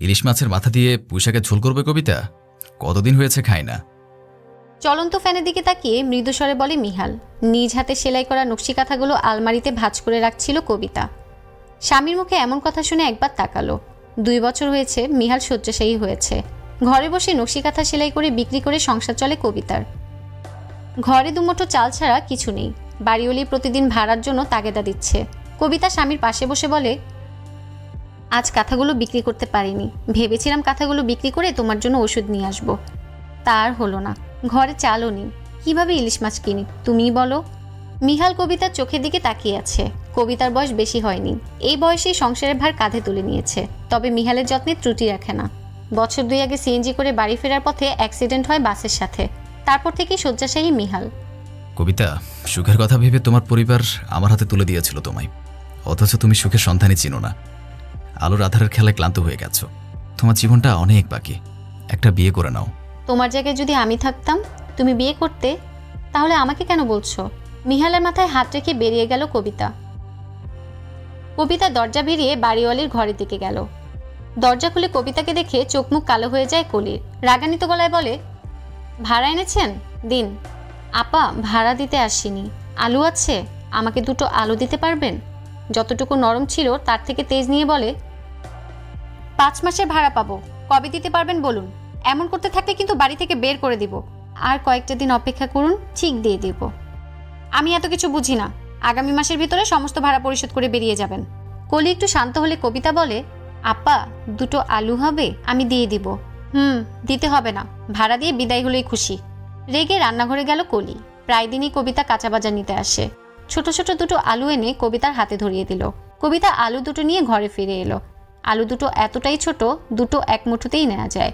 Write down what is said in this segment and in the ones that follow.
ইলিশ মাছের মাথা দিয়ে পুঁইশাকের ঝোল করবে কবিতা? কতদিন হয়েছে খাই না। চলন্ত ফ্যানের দিকে তাকিয়ে মৃদুস্বরে বলে মিহাল, নিজ হাতে সেলাই করা নকশি কাঁথাগুলো আলমারিতে ভাঁজ করে রাখছিল কবিতা। স্বামীর মুখে এমন কথা শুনে একবার তাকালো। দুই বছর হয়েছে, মিহাল শয্যাশায়ী হয়েছে। ঘরে বসে নকশি কাঁথা সেলাই করে বিক্রি করে সংসার চলে কবিতার। ঘরে দুমুঠো চাল ছাড়া কিছু নেই। বাড়িওলি প্রতিদিন ভাড়ার জন্য তাগেদা দিচ্ছে। কবিতা স্বামীর পাশে বসে বলে আজ কাঁথাগুলো বিক্রি করতে পারিনি। ভেবেছিলাম কাঁথাগুলো বিক্রি করে তোমার জন্য ওষুধ নিয়ে আসব। তার হলো না। ঘরে চালও নেই। কীভাবে ইলিশ মাছ কিনি, তুমিই বলো। মিহাল কবিতার চোখের দিকে তাকিয়ে আছে। কবিতার বয়স বেশি হয়নি। এই বয়সেই সংসারের ভার কাঁধে তুলে নিয়েছে। তবে মিহালের যত্নে ত্রুটি রাখে না। বছর দুই আগে সিএনজি করে বাড়ি ফেরার পথে অ্যাক্সিডেন্ট হয় বাসের সাথে। তারপর থেকেই শয্যাশায়ী মিহাল। কবিতা, সুখের কথা ভেবে তোমার পরিবার আমার হাতে তুলে দিয়েছিল তোমায়। অথচ তুমি সুখের সন্ধানই চিনো না। আলোর আধারের খেলায় ক্লান্ত হয়ে গেছো। তোমার জীবনটা অনেক বাকি। একটা বিয়ে করে নাও। তোমার জায়গায় যদি আমি থাকতাম, তুমি বিয়ে করতে, তাহলে আমাকে কেন বলছো? মিহালের মাথায় হাত রেখে বেরিয়ে গেল কবিতা। কবিতা দরজা ভিড়িয়ে বাড়িওয়ালির ঘরের দিকে গেল। দরজা খুলে কবিতাকে দেখে চোখ মুখ কালো হয়ে যায় কলির। রাগান্বিত গলায় বলে, ভাড়া এনেছেন? দিন। আপা, ভাড়া দিতে আসিনি। আলু আছে? আমাকে দুটো আলু দিতে পারবেন? যতটুকু নরম ছিল, তার থেকে তেজ নিয়ে বলে পাঁচ মাসের ভাড়া পাবো। কবে দিতে পারবেন বলুন। এমন করতে থাকলে কিন্তু বাড়ি থেকে বের করে দিব। আর কয়েকটা দিন অপেক্ষা করুন, ঠিক দিয়ে দিব। আমি এত কিছু বুঝি না। আগামী মাসের ভিতরে সমস্ত ভাড়া পরিশোধ করে বেরিয়ে যাবেন। কলি একটু শান্ত হলে কবিতা বলে, আপা, দুটো আলু হবে, আমি দিয়ে দিব। হুম, দিতে হবে না। ভাড়া দিয়ে বিদায় হলেই খুশি। রেগে রান্নাঘরে গেল কলি। প্রায় দিনই কবিতা কাঁচা বাজার নিতে আসে। ছোট ছোট দুটো আলু এনে কবিতার হাতে ধরিয়ে দিল। কবিতা আলু দুটো নিয়ে ঘরে ফিরে এলো। আলু দুটো এতটাই ছোট, দুটো এক মুঠোতেই নেওয়া যায়।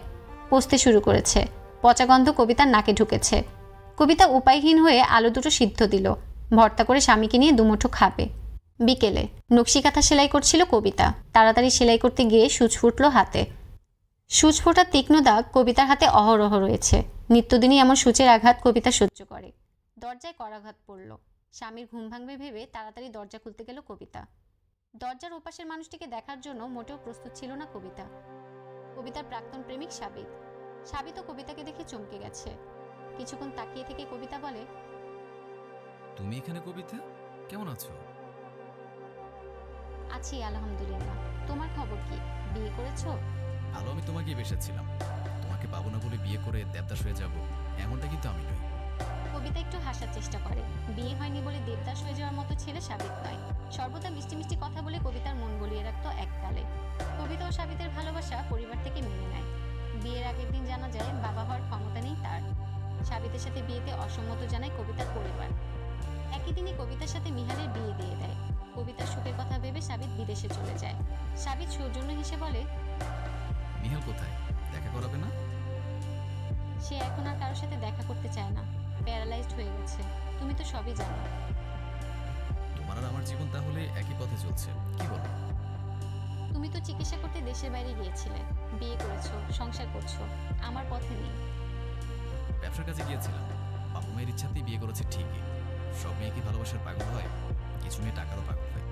পচতে শুরু করেছে। পচা গন্ধ কবিতার নাকে ঢুকেছে। কবিতা উপায়হীন হয়ে আলু দুটো সিদ্ধ দিল। ভর্তা করে স্বামীকে নিয়ে দুমুঠো খাবে। বিকেলে নকশি কাঁথা সেলাই করছিল কবিতা। তাড়াতাড়ি সেলাই করতে গিয়ে সূচ ফুটল হাতে। সূচ ফোটার তীক্ষ্ণ দাগ কবিতার হাতে অহরহ রয়েছে। নিত্যদিনই এমন সূচের আঘাত কবিতা সহ্য করে। দরজায় করাঘাত পড়ল। স্বামীর ঘুম ভাঙবে ভেবে তাড়াতাড়ি দরজা খুলতে গেল কবিতা। দরজার ওপাশের মানুষটিকে দেখার জন্য মোটেও প্রস্তুত ছিল না কবিতা। কবিতার প্রাক্তন প্রেমিক সাবিত। সাবিত কবিতাকে দেখে চমকে গেছে। কিছুক্ষণ তাকিয়ে থেকে কবিতা বলে তুমি এখানে কবিতা? কেমন আছো? আছি আলহামদুলিল্লাহ। তোমার খবর কি? বিয়ে করেছ? ভালো আমি তোমাকে বেসেছিলাম। তোমাকে পাবো না বলে বিয়ে করে দেবদাস হয়ে যাব এমনটা কিন্তু আমি নই। কবিতা একটু হাসার চেষ্টা করে। বিয়ে হয়নি বলে দেবদাস হয়ে যাওয়ার মতো ছেলে সাবিত নয়। সর্বদা মিষ্টি মিষ্টি কথা বলে কবিতার মন গলিয়ে রাখতো এককালে কবিতা ও সাবিতের ভালোবাসা পরিবার থেকে মেনে নেয়। বিয়ের আগের দিন জানা যায় বাবা হওয়ার ক্ষমতা নেই তার। সাবিতের সাথে বিয়েতে অসম্মত জানায় কবিতার পরিবার। একই দিনই কবিতার সাথে মিহালের বিয়ে দিয়ে দেয়। কবিতার সুখের কথা ভেবে সাবিত বিদেশে চলে যায়। সাবিত সৌজন্য হেসে বলে মিহাল কোথায়? দেখা করাবে না? সে এখন আর কারোর সাথে দেখা করতে চায় না। প্যারালাইজড হয়ে গেছে। তুমি তো সবই জানো। জীবন তাহলে একই পথে চলছে কি বলো? তুমি তো চিকিৎসা করতে দেশের বাইরে গিয়েছিলে বিয়ে করেছ সংসার করছ আমার পথে নেই। ব্যবসার কাজে গিয়েছিলাম বাবা মায়ের ইচ্ছাতেই বিয়ে করেছে ঠিকই। সব মেয়ে কি ভালোবাসার পাগল হয়? কিছু মেয়ে টাকারও পাগল হয়।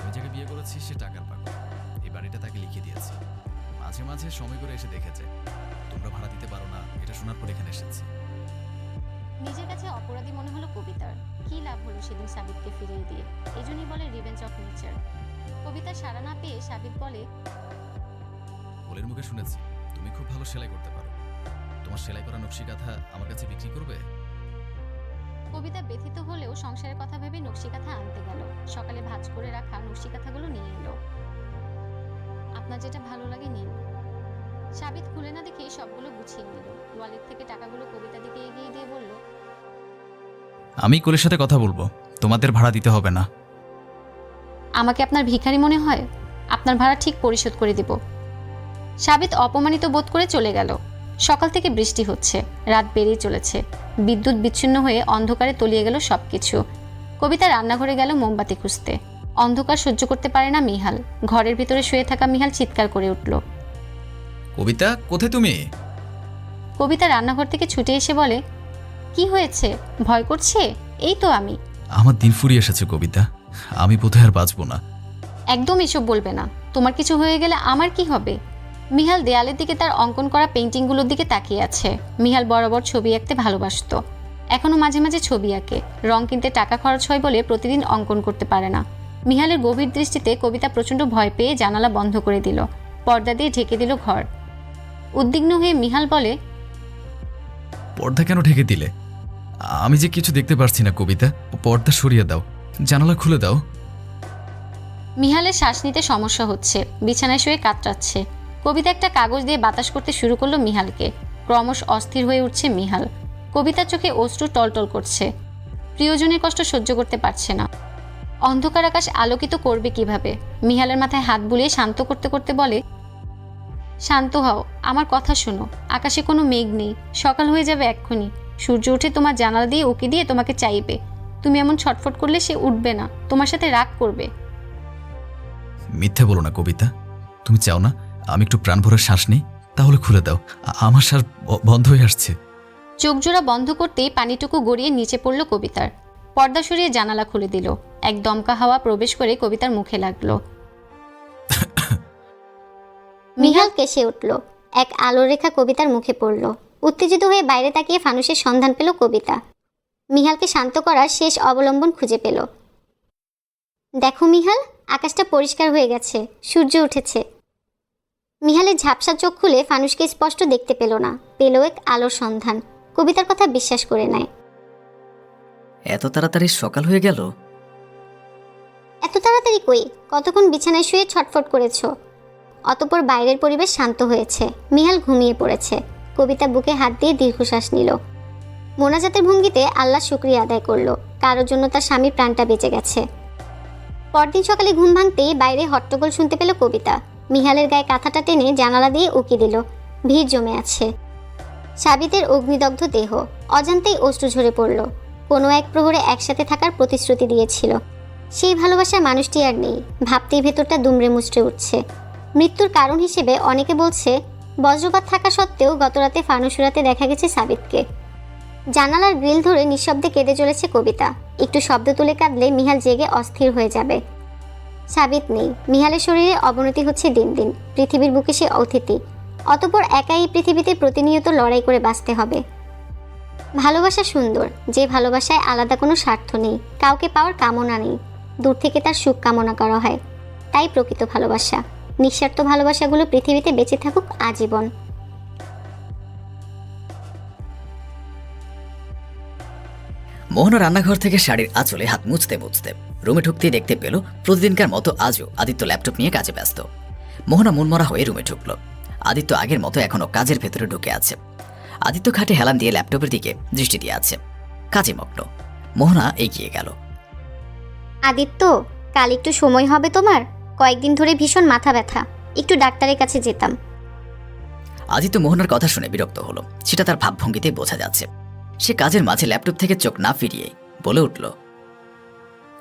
আমি যাকে বিয়ে করেছি সে টাকার পাগল। এই বাড়িটা তাকে লিখে দিয়েছি। মাঝে মাঝে সময় করে এসে দেখেছে। তোমরা ভাড়া দিতে পারো না এটা শোনার পর এখানে এসেছি। নিজের কাছে অপরাধী মনে হলো কি লাভ হলো সেদিন সাবিতকে ফিরিয়ে দিয়ে? এই জন্যই বলে রিভেঞ্জ অফ নেচার কবিতা সাড়া না পেয়ে সাবিত বলে কোলের মুখে শুনেছি তুমি খুব ভালো সেলাই করতে পারো। তোমার সেলাই করা নকশি কাঁথা আমার কাছে বিক্রি করবে? কবিতা ব্যথিত হলেও সংসারের কথা ভেবে নকশিকাথা আনতে গেল। সকালে ভাঁজ করে রাখা নকশিকাথাগুলো নিয়ে এলো। আপনার যেটা ভালো লাগে নিন। সাবিত খুলে না দেখে সবগুলো গুছিয়ে নিল। ওয়ালেট থেকে টাকাগুলো কবিতা দিকে এগিয়ে দিয়ে বলল আমি কোলের সাথে কথা বলব। তোমাদের ভাড়া দিতে হবে না। আমাকে আপনার ভিখারি মনে হয়? আপনার ভাড়া ঠিক পরিশোধ করে দিব। সাবিত অপমানিত বোধ করে চলে গেল। সকাল থেকে বৃষ্টি হচ্ছে রাত বেড়েই চলেছে। বিদ্যুৎ বিচ্ছিন্ন হয়ে অন্ধকারে তলিয়ে গেল সব কিছু কবিতা রান্নাঘরে গেল মোমবাতি খুঁজতে। অন্ধকার সহ্য করতে পারে না মিহাল। ঘরের ভিতরে শুয়ে থাকা মিহাল চিৎকার করে উঠল। কবিতা কোথায় তুমি? কবিতা রান্নাঘর থেকে ছুটে এসে বলে কি হয়েছে? ভয় করছে? এই তো আমি। আমার দিন ফুরিয়ে এসেছে কবিতা। আমি বোধহয় আর বাঁচবো না। একদম এসব বলবে না। তোমার কিছু হয়ে গেলে আমার কি হবে? মিহাল দেয়ালের দিকে তার অঙ্কন করা পেন্টিংগুলোর দিকে তাকিয়ে আছে। মিহাল বরাবর ছবি আঁকতে ভালোবাসতো। এখনও মাঝে মাঝে ছবি আঁকে। রং কিনতে টাকা খরচ হয় বলে প্রতিদিন অঙ্কন করতে পারে না। মিহালের গভীর দৃষ্টিতে কবিতা প্রচণ্ড ভয় পেয়ে জানালা বন্ধ করে দিল। পর্দা দিয়ে ঢেকে দিল ঘর। উদ্বিগ্ন হয়ে মিহাল বলে পর্দা কেন ঢেকে দিলে? আমি যে কিছু দেখতে পারছি না, কবিতা। পর্দা সরিয়ে দাও। জানালা খুলে দাও। মিহালের শ্বাস নিতে সমস্যা হচ্ছে। বিছানায় শুয়ে কাতরাচ্ছে। কবিতা একটা কাগজ দিয়ে বাতাস করতে শুরু করল মিহালকে। ক্রমশ অস্থির হয়ে উঠছে মিহাল। কবিতার চোখে অশ্রু টলটল করছে। প্রিয়জনের কষ্ট সহ্য করতে পারছে না। অন্ধকার আকাশ আলোকিত করবে কীভাবে? মিহালের মাথায় হাত বুলিয়ে শান্ত করতে করতে বলে শান্ত হও আমার কথা শোনো। আকাশে কোনো মেঘ নেই সকাল হয়ে যাবে এক্ষুনি। সূর্য উঠে তোমার জানালা দিয়ে উকি দিয়ে তোমাকে চাইবে। তুমি এমন ছটফট করলে সে উঠবে না তোমার সাথে রাগ করবে। মিথ্যে বলো না কবিতা। তুমি চাও না আমি একটু প্রাণ ভরে শ্বাস নেই? তাহলে খুলে দাও। আমার শ্বাস বন্ধ হয়ে আসছে। চোখজোড়া বন্ধ করতেই পানিটুকু গড়িয়ে নিচে পড়ল কবিতার। পর্দা সরিয়ে জানালা খুলে দিল। এক দমকা হাওয়া প্রবেশ করে কবিতার মুখে লাগল। মিহাল কেসে উঠল। এক আলোর রেখা কবিতার মুখে পড়ল। উত্তেজিত হয়ে বাইরে তাকিয়ে ফানুসের সন্ধান পেল কবিতা। মিহালকে শান্ত করার শেষ অবলম্বন খুঁজে পেল। দেখো মিহাল আকাশটা পরিষ্কার হয়ে গেছে সূর্য উঠেছে। মিহালের ঝাপসা চোখ খুলে ফানুষকে স্পষ্ট দেখতে পেল না। পেল এক আলোর সন্ধান। কবিতার কথা বিশ্বাস করে নেয়। এত তাড়াতাড়ি সকাল হয়ে গেল? এত তাড়াতাড়ি কই? কতক্ষণ বিছানায় শুয়ে ছটফট করেছ? অতপর বাইরের পরিবেশ শান্ত হয়েছে। মিহাল ঘুমিয়ে পড়েছে। কবিতা বুকে হাত দিয়ে দীর্ঘশ্বাস নিল। মোনাজাতের ভঙ্গিতে আল্লাহ শুক্রিয়া আদায় করল। কারোর জন্য তার স্বামীর প্রাণটা বেঁচে গেছে। পরদিন সকালে ঘুম ভাঙতেই বাইরে হট্টগোল শুনতে পেল কবিতা। মিহালের গায়ে কাঁথাটা টেনে জানালা দিয়ে উকি দিল। ভিড় জমে আছে। সাবিতের অগ্নিদগ্ধ দেহ অজান্তেই অশ্রু ঝরে পড়ল। কোনো এক প্রহরে একসাথে থাকার প্রতিশ্রুতি দিয়েছিল। সেই ভালোবাসা মানুষটি আর নেই। ভাবতেই ভেতরটা দুমড়ে মুচড়ে উঠছে। মৃত্যুর কারণ হিসেবে অনেকে বলছে, বজ্রপাত থাকা সত্ত্বেও গতরাতে ফানুসুরাতে দেখা গেছে সাবিতকে। জানালার গ্রিল ধরে নিঃশব্দে কেঁদে চলেছে কবিতা। একটু শব্দ তুলে কাঁদলে মিহাল জেগে অস্থির হয়ে যাবে। সাবিত নেই। মিহালের শরীরে অবনতি হচ্ছে দিন দিন। পৃথিবীর বুকে সে অতিথি। অতপর একাই এই পৃথিবীতে প্রতিনিয়ত লড়াই করে বাঁচতে হবে। ভালোবাসা সুন্দর। যে ভালোবাসায় আলাদা কোনো স্বার্থ নেই। কাউকে পাওয়ার কামনা নেই। দূর থেকে তার সুখ কামনা করা হয়। তাই প্রকৃত ভালোবাসা। নিঃস্বার্থ ভালোবাসাগুলো পৃথিবীতে বেঁচে থাকুক আজীবন। মোহনা রান্নাঘর থেকে শাড়ির আঁচলে হাত মুছতে মুছতে রুমে ঢুকতেই দেখতে পেল প্রতিদিনকার মতো আজও আদিত্য ল্যাপটপ নিয়ে কাজে ব্যস্ত। মোহনা মনমরা হয়ে রুমে ঢুকল। আদিত্য আগের মতো এখনও কাজের ভেতরে ঢুকে আছে। আদিত্য খাটে হেলান দিয়ে ল্যাপটপের দিকে দৃষ্টি দিয়ে আছে। কাজে মগ্ন। মোহনা এগিয়ে গেল। আদিত্য কাল একটু সময় হবে তোমার? কয়েকদিন ধরে ভীষণ মাথা ব্যথা। একটু ডাক্তারের কাছে যেতাম। আদিত্য মোহনার কথা শুনে বিরক্ত হলো। সেটা তার ভাবভঙ্গিতে বোঝা যাচ্ছে। সে কাজের মাঝে ল্যাপটপ থেকে চোখ না ফিরিয়ে বলে উঠল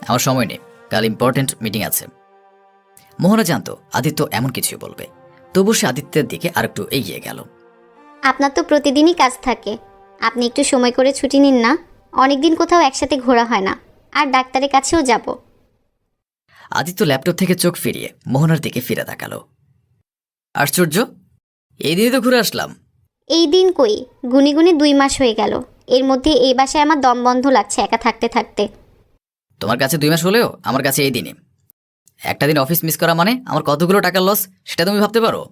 আমার সময় নেই। কাল ইম্পর্ট্যান্ট মিটিং আছে। মোহনা জানতো আদিত্য এমন কিছুই বলবে। তবু সে আদিত্যের দিকে আরেকটু এগিয়ে গেল। আপনার তো প্রতিদিনই কাজ থাকে। আপনি একটু সময় করে ছুটি নিন না। অনেকদিন কোথাও একসাথে ঘোরা হয় না। আর ডাক্তারের কাছেও যাব। আদিত্য ল্যাপটপ থেকে চোখ ফিরিয়ে মোহনার দিকে ফিরে তাকালো। আশ্চর্য এই দিনে তো ঘুরে আসলাম। এই দিন কই? গুনি গুনি দুই মাস হয়ে গেল। এর মধ্যে এই বাসায় আমার দম বন্ধ লাগছে একা থাকতে থাকতে। তোমার কাছে দুই মাস হলেও আমার কাছে এই দিনে। একটা দিন অফিস মিস করা মানে আমার কতগুলো টাকার লস সেটা তুমি ভাবতে পারো?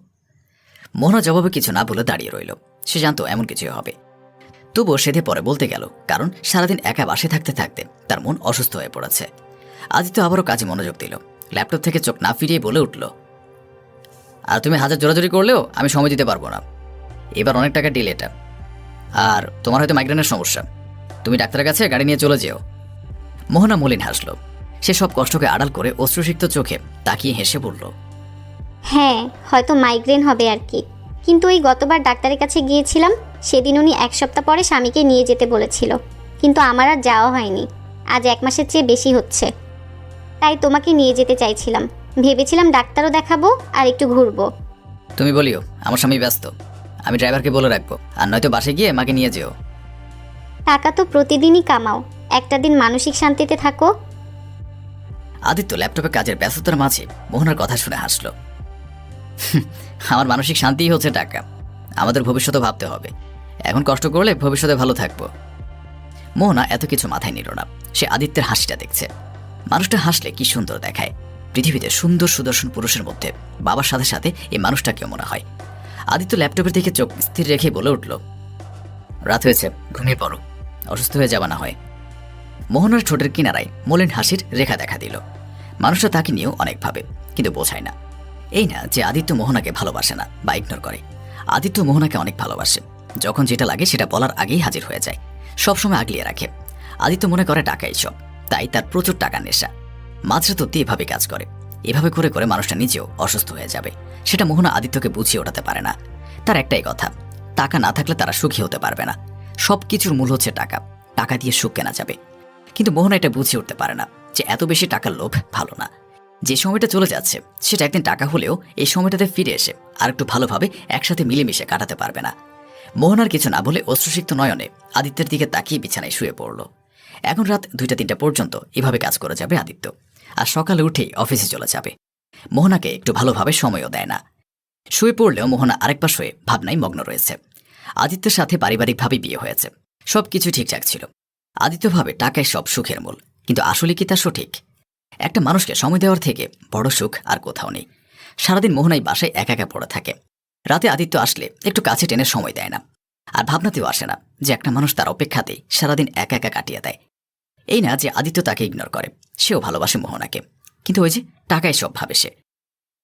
মোহনা জবাবে কিছু না বলে দাঁড়িয়ে রইল। সে জানতো এমন কিছুই হবে। তবুও সেধে পরে বলতে গেল কারণ সারাদিন একা বাসে থাকতে থাকতে তার মন অসুস্থ হয়ে পড়েছে। আদিত্য আবারও কাজে মনোযোগ দিল। ল্যাপটপ থেকে চোখ না ফিরিয়ে বলে উঠল, আর তুমি হাজার জোরাজোরি করলেও আমি সময় দিতে পারব না। এবার অনেক টাকা ডিল এটা। আর তোমার হয়তো মাইগ্রেনের সমস্যা। তুমি ডাক্তারের কাছে গাড়ি নিয়ে চলে যেও। মোহনা মলিন হাসল। সে সব কষ্টকে আড়াল করে অশ্রুসিক্ত চোখে তাকিয়ে হেসে বলল হ্যাঁ হয়তো মাইগ্রেন হবে আর কি। কিন্তু ওই গতবার ডাক্তারের কাছে গিয়েছিলাম, সেদিন উনি এক সপ্তাহ পরে স্বামীকে নিয়ে যেতে বলেছিল। কিন্তু আমার আর যাওয়া হয়নি। আজ এক মাসের চেয়ে বেশি হচ্ছে। তাই তোমাকে নিয়ে যেতে চাইছিলাম। ভেবেছিলাম ডাক্তারও দেখাবো আর একটু ঘুরবো। তুমি বলিও আমার স্বামী ব্যস্ত। আমি ড্রাইভারকে বলে রাখব আর নয়তো বাসে গিয়ে মাকে নিয়ে যেও। টাকা তো প্রতিদিনই কামাও। একটা দিন মানসিক শান্তিতে থাকো। আদিত্য ল্যাপটপে কাজের ব্যস্ততার মাঝে মোহনার কথা শুনে হাসলো। আমার মানসিক শান্তিই হচ্ছে টাকা। আমাদের ভবিষ্যতে ভাবতে হবে। এখন কষ্ট করলে ভবিষ্যতে ভালো থাকব। মোহনা এত কিছু মাথায় নিল না। সে আদিত্যের হাসিটা দেখছে। মানুষটা হাসলে কি সুন্দর দেখায়। পৃথিবীতে সুন্দর সুদর্শন পুরুষের মধ্যে বাবার সাথে সাথে এই মানুষটাকেও মনে হয়। আদিত্য ল্যাপটপের দিকে চোখ স্থির রেখে বলে উঠল, রাত হয়েছে, ঘুমিয়ে পড়ো। অসুস্থ হয়ে যাবা না হয়। মোহনার ঠোঁটের কিনারায় মলিন হাসির রেখা দেখা দিল। মানুষটা তাকে নিয়েও অনেক ভাবে, কিন্তু বোঝায় না। এই না যে আদিত্য মোহনাকে ভালোবাসে না বা ইগনোর করে। আদিত্য মোহনাকে অনেক ভালোবাসে। যখন যেটা লাগে সেটা বলার আগেই হাজির হয়ে যায়। সবসময় আগলিয়ে রাখে। আদিত্য মনে করে টাকাই সব তাই তার প্রচুর টাকার নেশা। মাঝরাততি এভাবে কাজ করে। এভাবে করে করে মানুষটা নিজেও অসুস্থ হয়ে যাবে। সেটা মোহনা আদিত্যকে বুঝিয়ে ওঠাতে পারে না। তার একটাই কথা, টাকা না থাকলে তারা সুখী হতে পারবে না। সব কিছুর মূল হচ্ছে টাকা। টাকা দিয়ে সুখ কেনা যাবে। কিন্তু মোহনা এটা বুঝিয়ে উঠতে পারে না যে এত বেশি টাকার লোভ ভালো না। যে সময়টা চলে যাচ্ছে, সেটা একদিন টাকা হলেও এই সময়টাতে ফিরে এসে আর একটু ভালোভাবে একসাথে মিলেমিশে কাটাতে পারবে না। মোহনার কিছু না বলে অশ্রুসিক্ত নয়নে আদিত্যের দিকে তাকিয়ে বিছানায় শুয়ে পড়ল। এখন রাত দুইটা তিনটা পর্যন্ত এভাবে কাজ করা যাবে আদিত্য। আর সকালে উঠেই অফিসে চলে যাবে। মোহনাকে একটু ভালোভাবে সময়ও দেয় না। শুয়ে পড়লেও মোহনা আরেক শুয়ে ভাবনায় মগ্ন রয়েছে। আদিত্যের সাথে পারিবারিকভাবে বিয়ে হয়েছে। সব কিছু ঠিকঠাক ছিল। আদিত্যভাবে টাকায় সব সুখের মূল, কিন্তু আসলে কি তা সঠিক? একটা মানুষকে সময় দেওয়ার থেকে বড় সুখ আর কোথাও নেই। সারাদিন মোহনাই বাসায় একা একা পড়ে থাকে। রাতে আদিত্য আসলে একটু কাছে টেনে সময় দেয় না। আর ভাবনাতেও আসে না যে একটা মানুষ তার অপেক্ষাতেই সারাদিন একা একা কাটিয়ে দেয়। এই না যে আদিত্য তাকে ইগনোর করে। সেও ভালোবাসে মোহনাকে। কিন্তু ওই যে টাকায় সব ভাবে সে।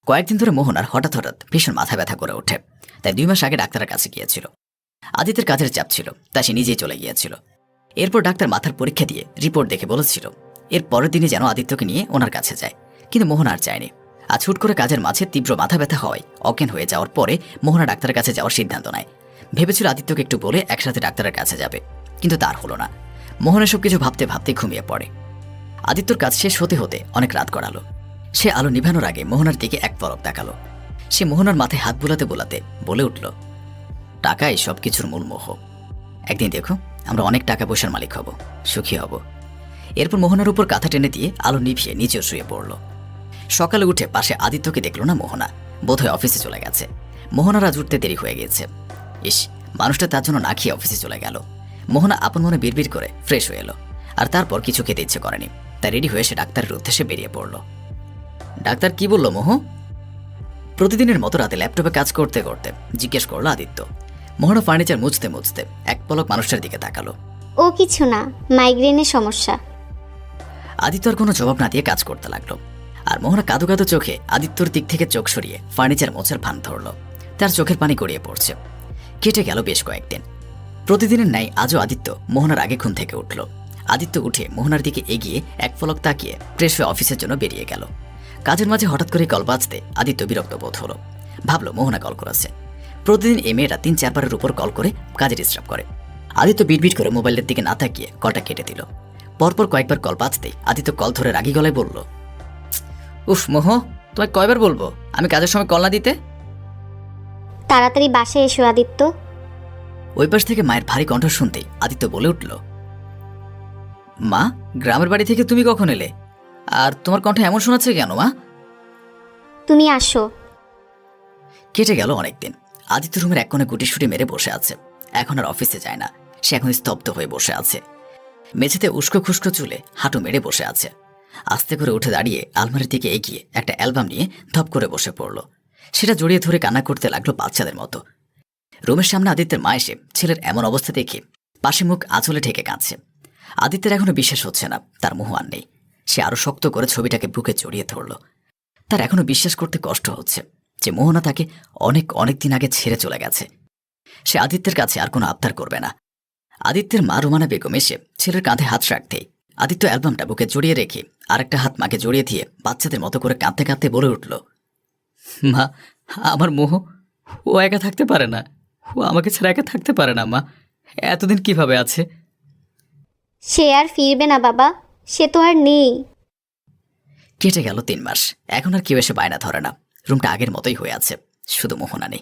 কয়েকদিন ধরে মোহনার হঠাৎ হঠাৎ ভীষণ মাথা ব্যথা করে ওঠে। তাই দুই মাস আগে ডাক্তারের কাছে গিয়েছিল। আদিত্যের কাজের চাপ ছিল, তাই সে নিজেই চলে গিয়েছিল। এরপর ডাক্তার মাথার পরীক্ষা দিয়ে রিপোর্ট দেখে বলেছিল, এর পরের দিনই যেন আদিত্যকে নিয়ে ওনার কাছে যায়। কিন্তু মোহনা আর চায়নি আর ছুট করে কাজের মাঝে তীব্র মাথা ব্যথা হওয়ায় অজ্ঞান হয়ে যাওয়ার পরে মোহনা ডাক্তারের কাছে যাওয়ার সিদ্ধান্ত নেয়। ভেবেছিল আদিত্যকে একটু বলে একসাথে ডাক্তারের কাছে যাবে। কিন্তু তার হলো না। মোহনা সব কিছু ভাবতে ভাবতে ঘুমিয়ে পড়ে। আদিত্যর কাজ শেষ হতে হতে অনেক রাত করালো সে আলো নিভানোর আগে মোহনার দিকে এক পলক দেখাল সে মোহনার মাথায় হাত বোলাতে বোলাতে বলে উঠল, টাকাই সব কিছুর মূল মোহ। একদিন দেখো, আমরা অনেক টাকা পয়সার মালিক হব, সুখী হব। এরপর মোহনার উপর কাঁথা টেনে দিয়ে আলো নিভিয়ে নিচেও শুয়ে পড়ল। সকালে উঠে পাশে আদিত্যকে দেখল না মোহনা, বোধহয় অফিসে চলে গেছে। মোহনার উঠতে দেরি হয়ে গেছে ইস, মানুষটা তার জন্য না খেয়ে অফিসে চলে গেল। মোহনা আপন মনে বিড়বিড় করে ফ্রেশ হয়ে এলো। আর তারপর কিছু খেতে ইচ্ছে করেনি। তাই রেডি হয়ে সে ডাক্তারের উদ্দেশ্যে বেরিয়ে পড়ল। ডাক্তার কি বলল মোহ? প্রতিদিনের মতো রাতে ল্যাপটপে কাজ করতে করতে জিজ্ঞেস করল আদিত্য। মোহনা ফার্নিচার মুছতে মুছতে এক পলক মানুষটার দিকে তাকালো। ও কিছু না মাইগ্রেনের সমস্যা। আদিত্য আর কোনো জবাব না দিয়ে কাজ করতে লাগল। আর মোহনা কাদো কাদো চোখে আদিত্যর দিক থেকে চোখ সরিয়ে ফার্নিচার মোছার ভান ধরল। তার চোখের পানি গড়িয়ে পড়ছে। কেটে গেল বেশ কয়েকদিন। প্রতিদিনের ন্যায় আজও আদিত্য মোহনার আগে ঘুম থেকে উঠল। আদিত্য উঠে মোহনার দিকে এগিয়ে এক ফলক তাকিয়ে ফ্রেশ হয়ে অফিসের জন্য বেরিয়ে গেল। কাজের মাঝে হঠাৎ করে কল বাজতে আদিত্য বিরক্ত বোধ হলো। ভাবলো মোহনা কল করেছে। প্রতিদিন এই মেয়েরা তিন চারবারের উপর কল করে কাজে ডিস্টার্ব করে। আদিত্য বিটবিট করে মোবাইলের দিকে না তাকিয়ে কলটা কেটে দিল। পরপর কয়েকবার কল বাজতেই আদিত্য কল ধরে রাগি গলায় বলল, উফ, মোহ, তোমায় কয়বার বলব? আমি কাজের সময় কল না দিতে? তাড়াতাড়ি বাসায় এসো, আদিত্য। ওই পাশ থেকে মায়ের ভারী কণ্ঠ শুনতে আদিত্য বলে উঠল মা গ্রামের বাড়ি থেকে তুমি কখন এলে? আর তোমার কণ্ঠ এমন শোনাচ্ছে কেন মা? তুমি আসো। কেটে গেল অনেকদিন। আদিত্য রুমের এক কোণে গুটি শুটি মেরে বসে আছে। এখন আর অফিসে যায় না। সে এখন স্তব্ধ হয়ে বসে আছে। মেঝেতে উস্কো খুস্কো চুলে হাঁটু মেরে বসে আছে। আস্তে করে উঠে দাঁড়িয়ে আলমারির দিকে এগিয়ে একটা অ্যালবাম নিয়ে ধপ করে বসে পড়ল। সেটা জড়িয়ে ধরে কান্না করতে লাগল বাচ্চাদের মতো। রুমের সামনে আদিত্যের মা এসে ছেলের এমন অবস্থা দেখে পাশে মুখ আঁচলে ঠেকে কাঁদছে। আদিত্যের এখনও বিশ্বাস হচ্ছে না, তার মোহ আর নেই। সে আরও শক্ত করে ছবিটাকে বুকে জড়িয়ে ধরল। তার এখনও বিশ্বাস করতে কষ্ট হচ্ছে যে মোহনা তাকে অনেক অনেক দিন আগে ছেড়ে চলে গেছে। সে আদিত্যের কাছে আর কোনো আবদার করবে না। আদিত্যের মা রোমানা বেগম এসে ছেলের কাঁধে হাত রাখতেই আদিত্য অ্যালবামটা বুকে জড়িয়ে রেখে আরেকটা হাত মাকে জড়িয়ে দিয়ে বাচ্চাদের মতো করে কাঁদতে কাঁদতে বলে উঠল, মা, আমার মোহ, ও একা থাকতে পারে না। ও আমাকে ছাড়া একা থাকতে পারে না মা। এতদিন কীভাবে আছে? সে আর ফিরবে না বাবা। সে তো আর নেই। কেটে গেল তিন মাস। এখন আর কেউ এসে বায়না ধরে না। রুমটা আগের মতোই হয়ে আছে। শুধু মোহনা নেই।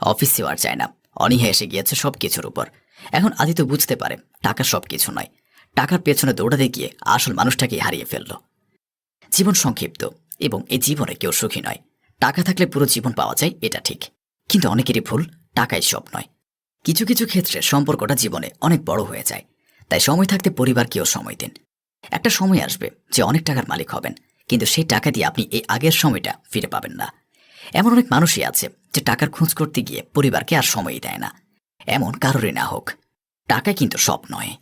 অফিসেও আর যায় না। অনীহা এসে গিয়েছে সব কিছুর উপর। এখন আদিত্য বুঝতে পারে টাকা সব কিছু নয়। টাকার পেছনে দৌড়াতে গিয়ে আসল মানুষটাকে হারিয়ে ফেলল। জীবন সংক্ষিপ্ত এবং এই জীবনে কেউ সুখী নয়। টাকা থাকলে পুরো জীবন পাওয়া যায় এটা ঠিক। কিন্তু অনেকেরই ভুল। টাকাই সব নয়। কিছু কিছু ক্ষেত্রে সম্পর্কটা জীবনে অনেক বড় হয়ে যায়। তাই সময় থাকতে পরিবারকেও সময় দিন। একটা সময় আসবে যে অনেক টাকার মালিক হবেন, কিন্তু সেই টাকা দিয়ে আপনি এই আগের সময়টা ফিরে পাবেন না। এমন অনেক মানুষই আছে যে টাকার খোঁজ করতে গিয়ে পরিবারকে আর সময়ই দেয় না। এমন কারোরই না হোক। টাকা কিন্তু সব নয়।